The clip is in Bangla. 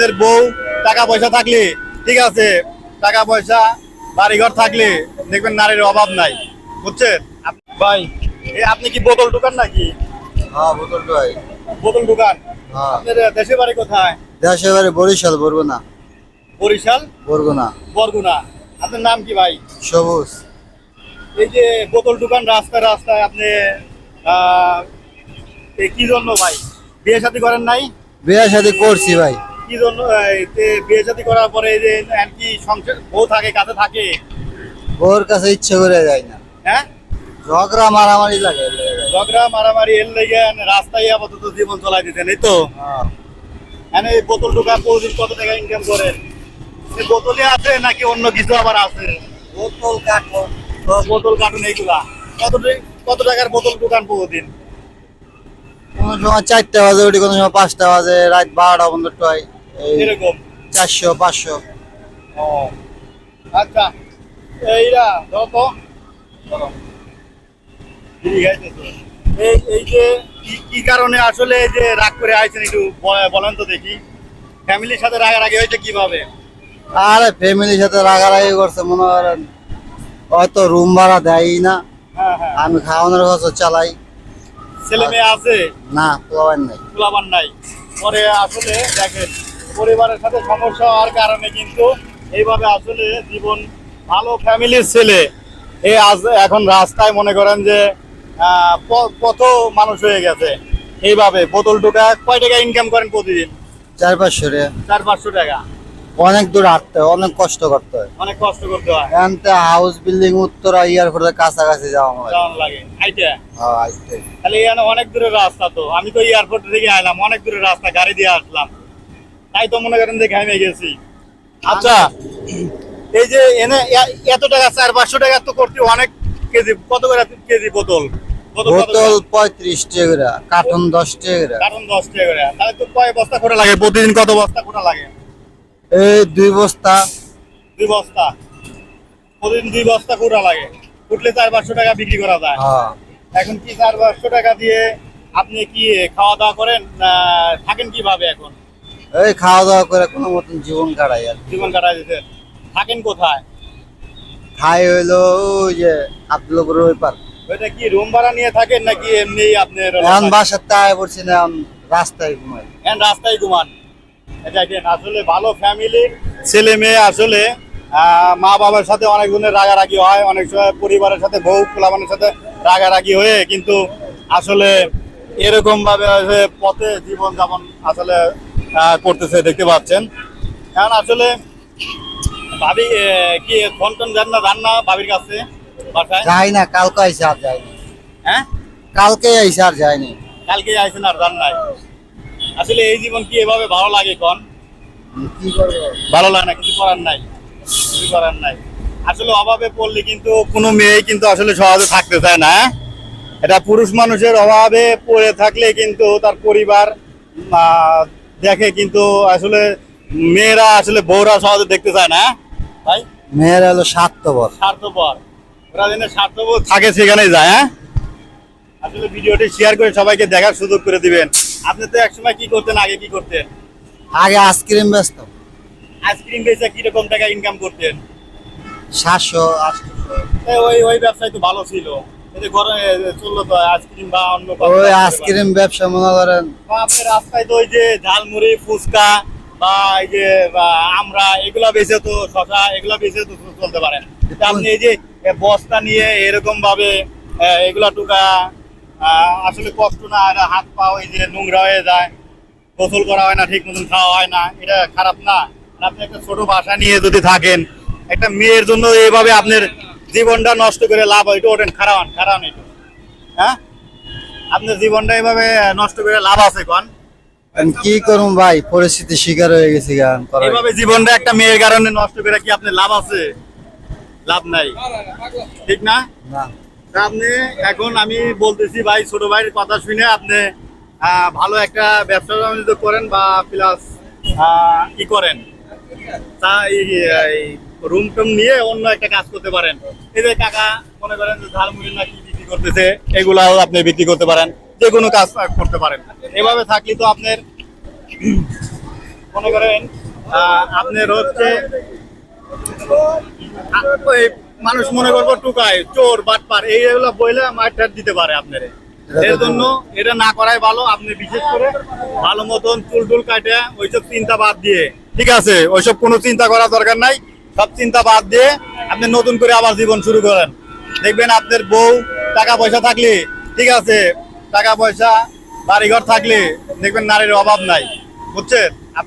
আপনার বউ টাকা পয়সা থাকলে ঠিক আছে টাকা পয়সা বাড়িঘর থাকলে দেখবেন নারীর অভাব নাই বুঝছেন? ভাই। এ আপনি কি বোতল দোকান নাকি? হ্যাঁ বোতল ভাই বোতল দোকান হ্যাঁ। আপনার বাড়ি কোথায়? দেশে বাড়ি বরিশাল বরগুনা। বরিশাল? বরগুনা। বরগুনা। আপনার নাম কি ভাই? সবুজ। এই যে বোতল দোকান রাস্তায় রাস্তায় আপনি কি জন্য ভাই? বিয়ে শাদী করেন নাই? বিয়ে শাদি করছি ভাই। কি জন্য বিয়ে শাদী করার পরে এই যে কি সংসার বউ থাকে কাছে থাকে? ওর কাছে ইচ্ছে করে যায় না। হ্যাঁ? ঝগড়া মারামারি লাগে ঝগড়া মারামারি এর লেগে রাস্তায় আপাতত জীবন চলাই দিতেন এই তো? হ্যাঁ। এনে এই বোতল দোকান প্রতিদিন কত টাকা ইনকাম করেন এই বোতলে আছে নাকি অন্য কিছু আবার আছে? বোতল কাঠন বোতল কার্টুন এইগুলা। কত কত টাকার বোতল দোকান প্রতিদিন কোনো সময় চারটা বাজে উঠি কোনো সময় পাঁচটা বাজে রাত বারোটা পর্যন্ত টয়। এরকম? চারশো পাঁচশো। ও আচ্ছা এইরা ধরো তো। ধরো। এই এই যে কি- কি কারণে আসলে যে রাগ করে আইছেন একটু বলেন তো দেখি। ফ্যামিলির সাথে রাগারাগি হয়েছে কীভাবে? আরে ফ্যামিলির সাথে রাগারাগি করছে মনে করেন হয়তো রুম ভাড়া দেয়ই না। হ্যাঁ হ্যাঁ। আমি খাওয়ানোর খরচ চালাই। ছেলে মেয়ে আছে? না পোলাবেন নাই। তুলাবার নাই। পরে আসলে দেখেন পরিবারের সাথে সমস্যা হওয়ার কারণে কিন্তু এইভাবে আসলে জীবন ভালো ফ্যামিলির ছেলে এ আজ এখন রাস্তায় মনে করেন যে কত মানুষ হয়ে গেছে। এইভাবে বোতল টোকা কয় টাকা ইনকাম করেন প্রতিদিন? চার পাঁচশো রে। চার পাঁচশো টাকা। অনেক দূর হাঁটতে হয় অনেক কষ্ট করতে হয়। অনেক কষ্ট করতে হয়। এখানতে হাউস বিল্ডিং উত্তরা এয়ারপোর্টের কাছাকাছি যাওয়া হয়। কেমন লাগে। আইটা হ্যাঁ। তাহলে এখানে অনেক দূরের রাস্তা তো। আমি তো এয়ারপোর্ট থেকে আইলাম অনেক দূরের রাস্তা গাড়ি দিয়ে আসলাম। তাই তো মনে করেন যে ঘামে গেছি। আচ্ছা। এই যে এনে এত টাকা চার পাঁচশো টাকা তো করতে অনেক কেজি কত করে কেজি বোতল? বোতল? পঁয়ত্রিশ টাকা কার্টন দশ টাকা করে। কারণ দশ টাকা তাহলে তো কয় বস্তা করে লাগে? প্রতিদিন কত বস্তা করে লাগে? এই দুই বস্তা। দুই বস্তা। প্রতিদিন দুই বস্তা করে লাগে। উঠলে চার পাঁচশো টাকা বিক্রি করা যায়। হ্যাঁ। এখন কি চার পাঁচশো টাকা দিয়ে আপনি কি খাওয়া দাওয়া করেন থাকেন কীভাবে এখন? এই খাওয়া দাওয়া করে কোনো মতন জীবন কাটাই আর জীবন কাটাই দিতেন থাকেন কোথায়? খাই হইল ওই যে আব্দুলপুর ওই পার। ওইটা কি রুম ভাড়া নিয়ে থাকেন নাকি এমনি আপনার এখন বাসার তাই পড়ছি না রাস্তায় ঘুমাই। এখন রাস্তায় ঘুমান। দেখেন আসলে ভালো ফ্যামিলি ছেলে মেয়ে আসলে আহ, মা বাবার সাথে অনেক ধরনের রাগারাগি হয় অনেক সময় পরিবারের সাথে বউ পোলাবানের সাথে রাগারাগি হয়ে কিন্তু আসলে এরকম ভাবে পথে জীবন যাপন আসলে করতেছে দেখতে পাচ্ছেন। এখন আসলে ভাবি কি ফোন টোন যান না যান না ভাবির কাছে? বাসায়? যাই না কালকে আইসে আর যায়নি হ্যাঁ? কালকে আইসে আর যায়নি কালকে আইসেন আর জান নাই। আসলে এই জীবন কি এভাবে ভালো লাগে কোন? ভালো লাগে না কিছু করার নাই। কিছু করার নাই। আসলে অভাবে পড়লে কিন্তু কোনো মেয়ে কিন্তু আসলে সহজে থাকতে চায় না হ্যাঁ? এটা পুরুষ মানুষের অভাবে পড়ে থাকলে কিন্তু তার পরিবার দেখে কিন্তু আসলে মেয়েরা আসলে বউরা সহজে দেখতে চায় না হ্যাঁ? ভাই? মেয়ের হলো স্বার্থপর। স্বার্থপর। ওরা যেন স্বার্থপর থাকে সেখানে যায় হ্যাঁ? আসলে ভিডিওটি শেয়ার করে সবাইকে দেখার সুযোগ করে দিবেন। আপনি তো একসময় কি করতেন আগে কি করতেন? আগে আইসক্রিম ব্যস্ত আইসক্রিম বেচে কীরকম টাকা ইনকাম করতেন? সাতশো আটশো। ওই ওই ব্যবসায় তো ভালো ছিল। এই যে গরমে চলল তো আইসক্রিম বা অন্য কোনো ওই আইসক্রিম ব্যবসা মনে করেন। রাস্তায় তো ওই যে ঝালমুড়ি ফুচকা বা এই যে আমরা এগুলা বেচে তো শশা এগুলা বেচে তো চলতে পারেন আপনি এই যে বস্তা নিয়ে এরকম ভাবে এগুলা টুকা আসলে কষ্ট না হাত পা ওই যে নোংরা হয়ে যায় গোসল করা হয় না ঠিক মতন খাওয়া হয় না এটা খারাপ না। আপনি একটা ছোট বাসা নিয়ে যদি থাকেন একটা মেয়ের জন্য এইভাবে আপনার জীবনটা নষ্ট করে লাভ হয় এটা ওঠেন খারাপ খারাপ এটা। হ্যাঁ? আপনার জীবনটা এইভাবে নষ্ট করে লাভ আছে কোন? কি করুন ভাই? পরিস্থিতি শিকার হয়ে গেছি গান এইভাবে জীবনটা একটা মেয়ের কারণে নষ্ট করে কি আপনার লাভ আছে? লাভ নাই। ঠিক না? আপনি এখন আমি বলতেছি ভাই ছোট ভাইয়ের কথা শুনে আপনি ভালো একটা ব্যবসা বাণিজ্য করেন বা প্লাস কি করেন। তা রুম টুম নিয়ে অন্য একটা কাজ করতে পারেন। এই যে কাকা মনে করেন যে ঝালমুড়ি না কি বিক্রি করতেছে এগুলাও আপনি বিক্রি করতে পারেন যে কোনো কাজ করতে পারেন। এভাবে থাকলে তো আপনার মনে করেন আপনার হচ্ছে মানুষ মনে করব টুকায় চোর বাটপার এইগুলো বইলে মাঠ দিতে পারে আপনার। এর জন্য এটা না করাই ভালো আপনি বিশেষ করে ভালো মতন চুল টুল কাটে ওইসব চিন্তা বাদ দিয়ে। ঠিক আছে ওইসব কোনো চিন্তা করার দরকার নাই। সব চিন্তা বাদ দিয়ে আপনি নতুন করে আবার জীবন শুরু করেন। দেখবেন আপনার বউ টাকা পয়সা থাকলে, ঠিক আছে, টাকা পয়সা, বাড়িঘর থাকলে দেখবেন নারীর অভাব নাই। বুঝছেন?